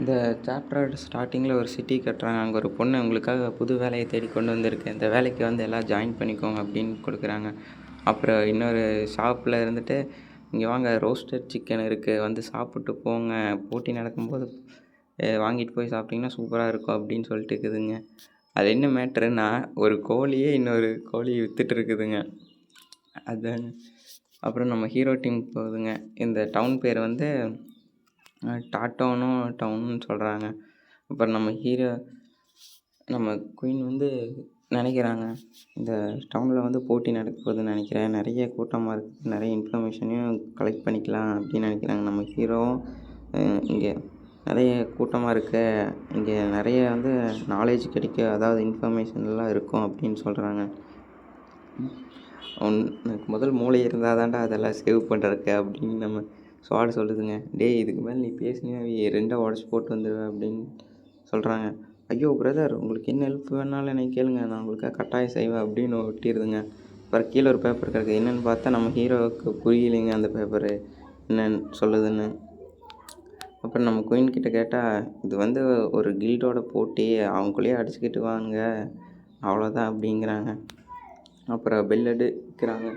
இந்த சாப்டரோட ஸ்டார்டிங்கில் ஒரு சிட்டி கட்டுறாங்க. அங்கே ஒரு பொண்ணு உங்களுக்காக புது வேலையை தேடி கொண்டு வந்திருக்கு. இந்த வேலைக்கு வந்து எல்லாம் ஜாயின் பண்ணிக்கோங்க அப்படின்னு கொடுக்குறாங்க. அப்புறம் இன்னொரு ஷாப்பில் இருந்துட்டு இங்கே வாங்க ரோஸ்டட் சிக்கன் இருக்குது வந்து சாப்பிட்டு போங்க. போட்டி நடக்கும்போது வாங்கிட்டு போய் சாப்பிட்டிங்கன்னா சூப்பராக இருக்கும் அப்படின்னு சொல்லிட்டு இருக்குதுங்க. அது என்ன மேட்ருன்னா ஒரு கோழியே இன்னொரு கோழி வித்துட்டு இருக்குதுங்க. அதுதாங்க அப்புறம் நம்ம ஹீரோ டீம் போகுதுங்க. இந்த டவுன் பேர் வந்து டாட்டவுனும் டவுனும் சொல்கிறாங்க அப்புறம் நம்ம ஹீரோ நம்ம குயின் வந்து நினைக்கிறாங்க இந்த டவுனில் வந்து போட்டி நடக்க போகுதுன்னு நினைக்கிறேன். நிறைய கூட்டமாக இருக்குது நிறைய இன்ஃபர்மேஷனையும் கலெக்ட் பண்ணிக்கலாம் அப்படின்னு நினைக்கிறாங்க. நம்ம ஹீரோவும் இங்கே நிறைய கூட்டமாக இருக்க இங்கே நிறைய வந்து நாலேஜ் கிடைக்க அதாவது இன்ஃபர்மேஷன்லாம் இருக்கும் அப்படின்னு சொல்கிறாங்க உனக்கு முதல் மூளை இருந்தால் தான்டா அதெல்லாம் சேவ் பண்ணுறதுக்கு அப்படின்னு நம்ம ஸ்வாட் சொல்லுதுங்க. டேய் இதுக்கு மேலே நீ பேசினியா? ரெண்டாக உடச்சி போட்டு வந்துடுவேன் அப்படின்னு சொல்கிறாங்க ஐயோ பிரதர் உங்களுக்கு என்ன ஹெல்ப் வேணாலும் என்னை கேளுங்க. நான் உங்களுக்கு கட்டாயம் செய்வேன் அப்படின்னு ஒட்டிடுதுங்க அப்புறம் கீழே ஒரு பேப்பர் கிடக்கு. என்னென்னு பார்த்தா நம்ம ஹீரோவுக்கு புரியலைங்க அந்த பேப்பரு என்னன்னு சொல்லுதுன்னு. அப்புறம் நம்ம குயின் கிட்ட கேட்டால் இது வந்து ஒரு கில்டோட போட்டி. அவங்களே அடிச்சுக்கிட்டு வாங்க. அவ்வளோதான் அப்படிங்கிறாங்க. அப்புறம் பெல் அடிக்கிறாங்க.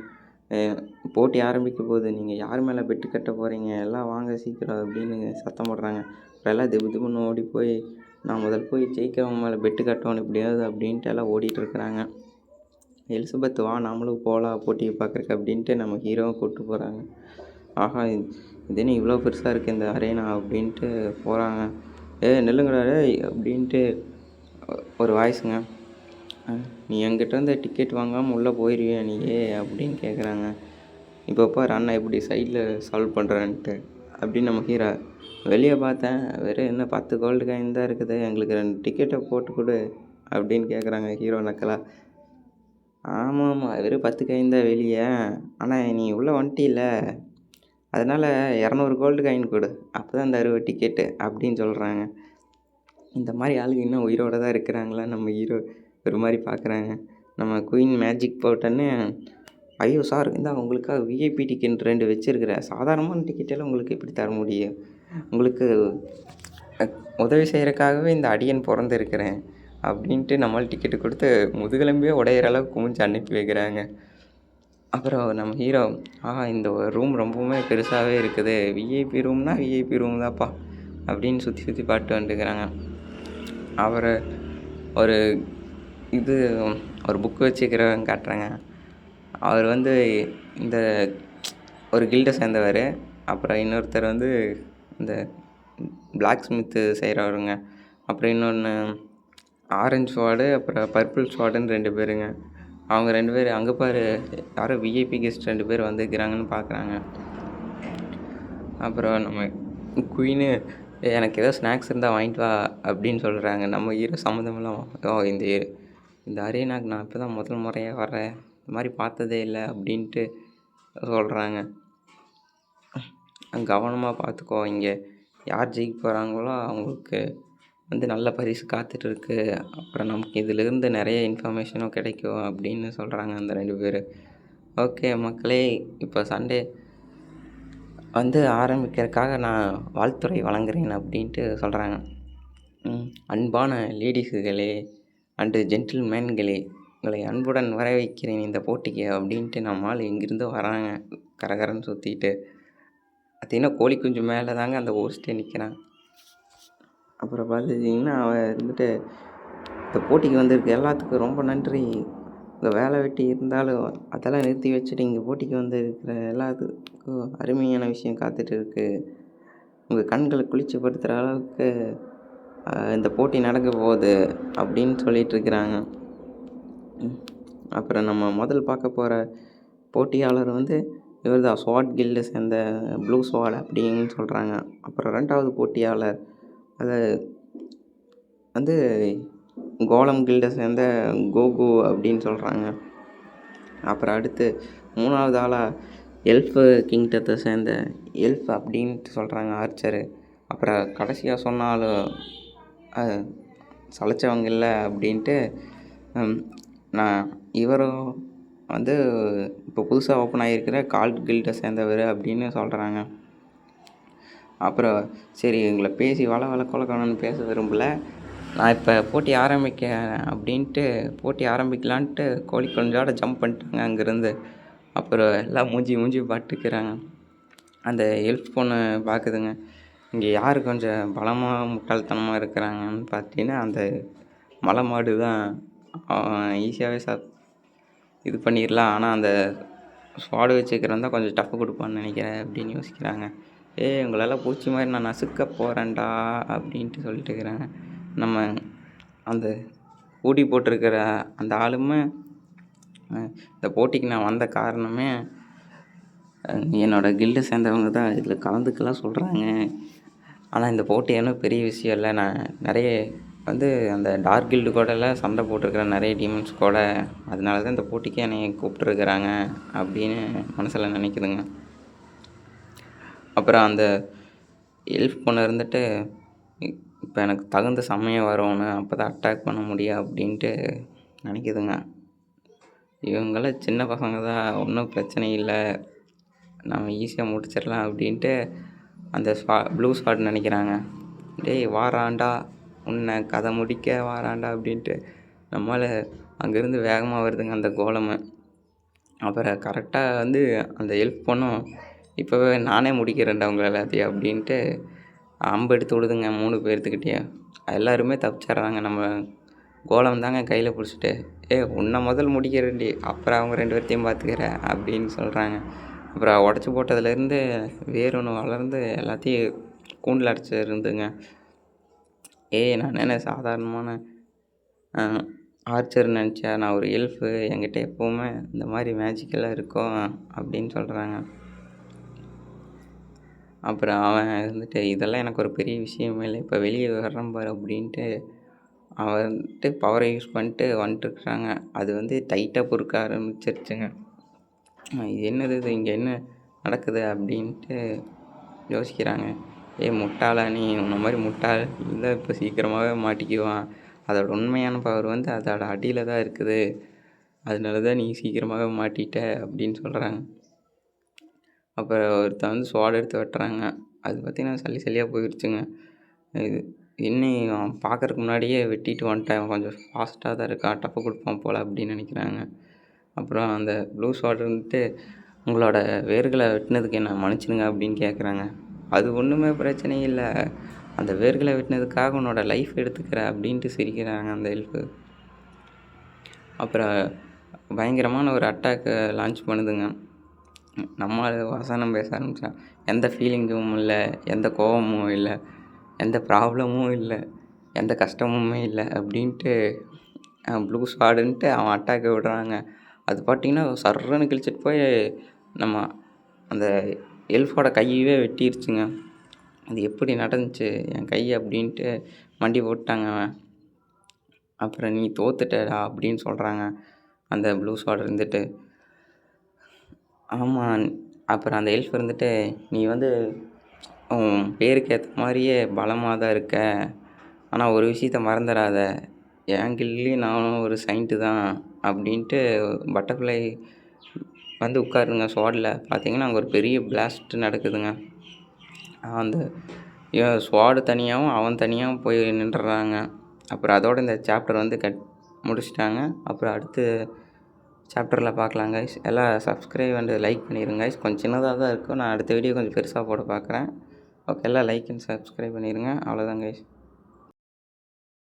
போட்டி ஆரம்பிக்க போகுது நீங்கள் யார் மேலே பெட்டு கட்ட போகிறீங்க எல்லாம் வாங்க சீக்கிரம் அப்படின்னு சத்தம் போடுறாங்க. அப்புறம் எல்லாம் திபு திபுன்னு ஓடி போய் நான் முதல் போய் ஜெயிக்கிறவங்க மேலே பெட்டு கட்டணும் எப்படியாவது அப்படின்ட்டு எல்லாம் ஓடிட்டுருக்குறாங்க எலிசபெத் வா நாமளும் போகலாம் போட்டியை பார்க்குறக்கு அப்படின்ட்டு நம்ம ஹீரோவை கூப்பிட்டு போகிறாங்க ஆஹா இது- என்ன இவ்வளோ பெருசாக இருக்குது இந்த அரேனா அப்படின்ட்டு போகிறாங்க ஏ நில்லுங்கடா அப்படின்ட்டு ஒரு வாய்ஸுங்க நீ என்கிட்ட இருந்த டிக்கெட் வாங்காமல் உள்ளே போயிடுவியா நீயே அப்படின்னு கேட்குறாங்க இப்போ பாரு அண்ணா எப்படி சைடில் சால்வ் பண்ணுறன்ட்டு அப்படின்னு நம்ம ஹீரோ வெளியே பார்த்தேன். வெறும் என்ன பத்து கோல்டு காயின் தான் இருக்குது எங்களுக்கு ரெண்டு டிக்கெட்டை போட்டு கொடு அப்படின்னு கேட்குறாங்க ஹீரோ நக்கலா. ஆமாம் ஆமாம் வெறும் பத்து காயின் தான் வெளியே ஆனால் நீ உள்ளே வந்துட்டில அதனால் இரநூறு கோல்டு காயின் கொடு அப்போ தான் தருவ டிக்கெட்டு அப்படின்னு சொல்கிறாங்க இந்த மாதிரி ஆளுங்க இன்னும் உயிரோட தான் இருக்கிறாங்களா நம்ம ஹீரோ? ஒரு மாதிரி பார்க்குறாங்க. நம்ம குயின் மேஜிக் போட்டோன்னே ஐயோ சார் இந்த உங்களுக்காக விஐபி டிக்கெட் ரெண்டு வச்சுருக்கிறேன் சாதாரணமான டிக்கெட்டெல்லாம் உங்களுக்கு எப்படி தர முடியும்? உங்களுக்கு உதவி செய்கிறக்காகவே இந்த அடியன் பிறந்திருக்கிறேன். அப்படின்ட்டு நம்மளால் டிக்கெட்டு கொடுத்து முதுகெலும்பே உடையிற அளவுக்கு குமிஞ்சு அனுப்பி வைக்கிறாங்க. அப்புறம் நம்ம ஹீரோ ஆஹா இந்த ரூம் ரொம்பவுமே பெருசாகவே இருக்குது. விஐபி ரூம்னா விஐபி ரூம் தான்ப்பா. அப்படின்னு சுற்றி சுற்றி பாட்டு வந்துக்கிறாங்க அவர் ஒரு இது ஒரு புக்கு வச்சுக்கிறவங்க காட்டுறாங்க. அவர் வந்து இந்த ஒரு கில்டை சேர்ந்தவர். அப்புறம் இன்னொருத்தர் வந்து இந்த பிளாக் ஸ்மித்து செய்கிறவருங்க அப்புறம் இன்னொன்று ஆரஞ்சு ஸ்வாடு அப்புறம் பர்பிள் ஸ்வாடுன்னு ரெண்டு பேருங்க. அவங்க ரெண்டு பேர் அங்கே பாரு யாரோ விஐபி கெஸ்ட் ரெண்டு பேர் வந்துருக்கிறாங்கன்னு பார்க்குறாங்க அப்புறம் நம்ம குயினு எனக்கு ஏதோ ஸ்நாக்ஸ் இருந்தால் வாங்கிட்டு வா அப்படின்னு சொல்கிறாங்க நம்ம ஹீரோ சம்மந்தமெல்லாம் ஓ இந்த இந்த அரேனாக்கு நான் இப்போ தான் முதல் முறையாக வர்றேன். இந்த மாதிரி பார்த்ததே இல்லை அப்படின்ட்டு சொல்கிறாங்க கவனமாக பார்த்துக்கோ. இங்கே யார் ஜெயிக்க போகிறாங்களோ அவங்களுக்கு வந்து நல்ல பரிசு காத்துட்ருக்கு அப்புறம் நமக்கு இதிலிருந்து நிறைய இன்ஃபர்மேஷனும் கிடைக்கும் அப்படின்னு சொல்கிறாங்க அந்த ரெண்டு பேர். ஓகே மக்களே இப்போ சண்டே வந்து ஆரம்பிக்கிறதுக்காக நான் வாழ்த்துறை வழங்குறேன் அப்படின்ட்டு சொல்கிறாங்க அன்பான லேடிஸுகளே அண்டு ஜென்டில்மேன்களே உங்களை அன்புடன் வரவேற்கிறேன் இந்த போட்டிக்கு அப்படின்ட்டு நம்மால் எங்கிருந்தோ வராங்க. கரகரன்னு சுற்றிட்டு பார்த்தீங்கன்னா கோழி குஞ்சு மேலே தாங்க அந்த ஹோஸ்டே நிற்கிறான் அப்புறம் பார்த்துட்டிங்கன்னா அவன் இருந்துட்டு இந்த போட்டிக்கு வந்திருக்க எல்லாத்துக்கும் ரொம்ப நன்றி. உங்கள் வேலை வெட்டி இருந்தாலும் அதெல்லாம் நிறுத்தி வச்சுட்டு இங்கே போட்டிக்கு வந்திருக்கிற எல்லாத்துக்கும் அருமையான விஷயம் காத்துட்டு இருக்குது உங்கள் கண்களை குளிர்ச்சிப்படுத்துகிற அளவுக்கு இந்த போட்டி நடக்க போகுது அப்படின்னு சொல்லிட்டு இருக்கிறாங்க அப்புறம் நம்ம முதல் பார்க்க போகிற போட்டியாளர் வந்து இவர் தான் ஸ்வாட் கில்டு சேர்ந்த ப்ளூ ஸ்வாட் அப்படின்னு சொல்கிறாங்க அப்புறம் ரெண்டாவது போட்டியாளர் அது வந்து கோலம் கில்டை சேர்ந்த கோகு அப்படின்னு சொல்கிறாங்க அப்புறம் அடுத்து மூணாவது ஆளாக எல்ஃபு கிங்டத்தை சேர்ந்த எல்ஃப் அப்படின்ட்டு சொல்கிறாங்க ஆர்ச்சரு. அப்புறம் கடைசியாக சொன்னாலும் சளைச்சவங்க இல்லை அப்படின்ட்டு நான் இவரும் வந்து இப்போ புதுசாக ஓப்பன் ஆகியிருக்கிற கால்ட் கில்ட்டை சேர்ந்தவர் அப்படின்னு சொல்கிறாங்க அப்புறம் சரி எங்களை பேசி வள வள கொலக்கணும்னு பேச விரும்பலை. நான் இப்போ போட்டி ஆரம்பிக்க அப்படின்ட்டு போட்டி ஆரம்பிக்கலான்ட்டு கோழி கொஞ்சோட ஜம்ப் பண்ணிட்டாங்க அங்கேருந்து. அப்புறம் எல்லாம் மூஞ்சி மூஞ்சி பட்டுக்கிறாங்க. அந்த ஹெல்ப் பொண்ணு பார்க்குதுங்க இங்கே யார் கொஞ்சம் பலமாக முட்டாள்தனமாக இருக்கிறாங்கன்னு பார்த்தீங்கன்னா அந்த மலை மாடு தான் ஈஸியாகவே சா இது பண்ணிடலாம் ஆனால் அந்த ஸ்வாடு வச்சுக்கிறவன் தான் கொஞ்சம் டஃப் கொடுப்பான்னு நினைக்கிறேன் அப்படின்னு யோசிக்கிறாங்க. ஏய் உங்களெல்லாம் பூச்சி மாதிரி நான் நசுக்க போகிறேன்டா அப்படின்ட்டு சொல்லிட்டு இருக்கிறேன் நம்ம அந்த ஊடி போட்டிருக்கிற அந்த ஆளுமே இந்த போட்டிக்கு நான் வந்த காரணமே என்னோடய கில்டு சேர்ந்தவங்க தான் இதில் கலந்துக்கலாம் சொல்கிறாங்க ஆனால் இந்த போட்டி ஒன்றும் பெரிய விஷயம் இல்லை. நான் நிறைய வந்து அந்த டார்க் கில்டு கூடலாம் சண்டை போட்டிருக்கிறேன் நிறைய டீமன்ஸ் கூட அதனால தான் இந்த போட்டிக்கு என்னை கூப்பிட்ருக்குறாங்க அப்படின்னு மனசில் நினைக்குதுங்க. அப்புறம் அந்த எல்ஃப் பொண்ணு இருந்துட்டு இப்போ எனக்கு தகுந்த சமயம் வரும்னு அப்போ தான் அட்டாக் பண்ண முடியும் அப்படின்ட்டு நினைக்குதுங்க. இவங்களாம் சின்ன பசங்க தான் ஒன்றும் பிரச்சனை இல்லை. நம்ம ஈஸியாக முடிச்சிடலாம் அப்படின்ட்டு அந்த ஸ்வா ப்ளூ ஸ்பாட் நினைக்கிறாங்க. டேய் வாராண்டா உன்னை கதை முடிக்க வாராண்டா அப்படின்ட்டு நம்மளால் அங்கேருந்து வேகமாக வருதுங்க அந்த கோலமை. அப்புறம் கரெக்டாக வந்து அந்த ஹெல்ப் பண்ணும். இப்போவே நானே முடிக்கிறேன்டா உங்களை எல்லாத்தையும் அப்படின்ட்டு அம்பு எடுத்து விடுதுங்க மூணு பேர்த்துக்கிட்டேயே. எல்லாருமே தப்பிச்சிட்றாங்க. நம்ம கோலம் தாங்க கையில் பிடிச்சிட்டு. ஏ உன்னை முதல் முடிக்கிறேன்டி. அப்புறம் அவங்க ரெண்டு பேர்த்தையும் பார்த்துக்கிறேன் அப்படின்னு சொல்கிறாங்க அப்புறம் உடச்சி போட்டதுலேருந்து வேர் ஒன்று வளர்ந்து எல்லாத்தையும் கூண்டில் அடைச்சி இருந்துங்க ஏய் நான் என்ன சாதாரணமான ஆர்ச்சர் நினச்சா நான் ஒரு எல்ஃபு என்கிட்ட எப்போவுமே இந்த மாதிரி மேஜிக்கெல்லாம் இருக்கும் அப்படின்னு சொல்கிறாங்க அப்புறம் அவன் இருந்துட்டு இதெல்லாம் எனக்கு ஒரு பெரிய விஷயமே இல்லை. இப்போ வெளியே வர்றேன் பாரு அப்படின்ட்டு அவன் வந்துட்டு பவரை யூஸ் பண்ணிட்டு வந்துட்டுருக்குறாங்க அது வந்து டைட்டாக பொறுக்க ஆரம்பிச்சிருச்சுங்க. இது என்னது இது? இங்கே என்ன நடக்குது அப்படின்ட்டு யோசிக்கிறாங்க. ஏய் முட்டாளா நீ? உன்ன மாதிரி முட்டாள் இல்லை இப்போ சீக்கிரமாகவே மாட்டிக்குவான். அதோட உண்மையான பவர் வந்து அதோட அடியில் தான் இருக்குது. அதனால தான் நீ சீக்கிரமாகவே மாட்டிட்ட அப்படின்னு சொல்கிறாங்க அப்புறம் ஒருத்தன் வந்து ஸ்வாட் எடுத்து வெட்டுறாங்க. அது பார்த்திங்கன்னா சளி சளியாக போயிடுச்சுங்க இது இன்னும் அவன் முன்னாடியே வெட்டிட்டு வந்துட்டேன். கொஞ்சம் ஃபாஸ்ட்டாக தான் இருக்கான். டப்பு கொடுப்பான் போல் அப்படின்னு நினைக்கிறாங்க. அப்புறம் அந்த ப்ளூ ஸ்வாட் வந்துட்டு உங்களோட வேர்களை வெட்டினதுக்கு என்ன மன்னிச்சிடுங்க அப்படின்னு கேட்குறாங்க அது ஒன்றுமே பிரச்சனை இல்லை. அந்த வேர்களை வெட்டினதுக்காக உன்னோட லைஃப் எடுத்துக்கிற அப்படின்ட்டு சிரிக்கிறாங்க அந்த ஹெல்ப்பு அப்புறம் பயங்கரமான ஒரு அட்டாக்கை லான்ச் பண்ணுதுங்க. நம்ம வசனம் பேச ஆரம்பித்தான் எந்த ஃபீலிங்கும் இல்லை எந்த கோபமும் இல்லை எந்த ப்ராப்ளமும் இல்லை எந்த கஷ்டமுமே இல்லை அப்படின்ட்டு ப்ளூ ஸ்வாடுன்ட்டு அவன் அட்டாக்கை விடுறாங்க. அது பார்த்தீங்கன்னா சர்றன்னு கிழிச்சிட்டு போய் நம்ம அந்த எல்ஃபோட கையவே வெட்டிருச்சுங்க. அது எப்படி நடந்துச்சு? என் கை அப்படின்ட்டு மண்டி போட்டாங்க அவன். அப்புறம் நீ தோத்துட்டடா அப்படின்னு சொல்கிறாங்க அந்த ப்ளூ ஸ்வாட் இருந்துட்டு. ஆமாம் அப்புறம் அந்த எல்ஃப் இருந்துட்டு நீ வந்து உன் பேருக்கு ஏற்ற மாதிரியே பலமாக தான் இருக்க. ஆனால் ஒரு விஷயத்த மறந்துடாத. என் கில்லையும் நானும் ஒரு சைன்ட்டு தான். அப்படின்ட்டு பட்டர்ஃப்ளை வந்து உட்காருங்க ஸ்வாடில் பார்த்தீங்கன்னா அங்கே ஒரு பெரிய பிளாஸ்ட் நடக்குதுங்க. அந்த ஸ்வாடு தனியாகவும் அவன் தனியாகவும் போய் நின்றுறாங்க. அப்புறம் அதோட இந்த சாப்டர் வந்து கட் முடிச்சிட்டாங்க. அப்புறம் அடுத்து சாப்டரில் பார்க்கலாம் கைஸ் எல்லாம் சப்ஸ்கிரைப் அண்ட் லைக் பண்ணிடுங்க கைஸ் கொஞ்சம் சின்னதாக தான் இருக்கும். நான் அடுத்த வீடியோ கொஞ்சம் பெருசாக போட பார்க்குறேன் ஓகே எல்லாம் லைக் அண்ட் சப்ஸ்கிரைப் பண்ணிடுங்க அவ்வளோதான் கைஸ்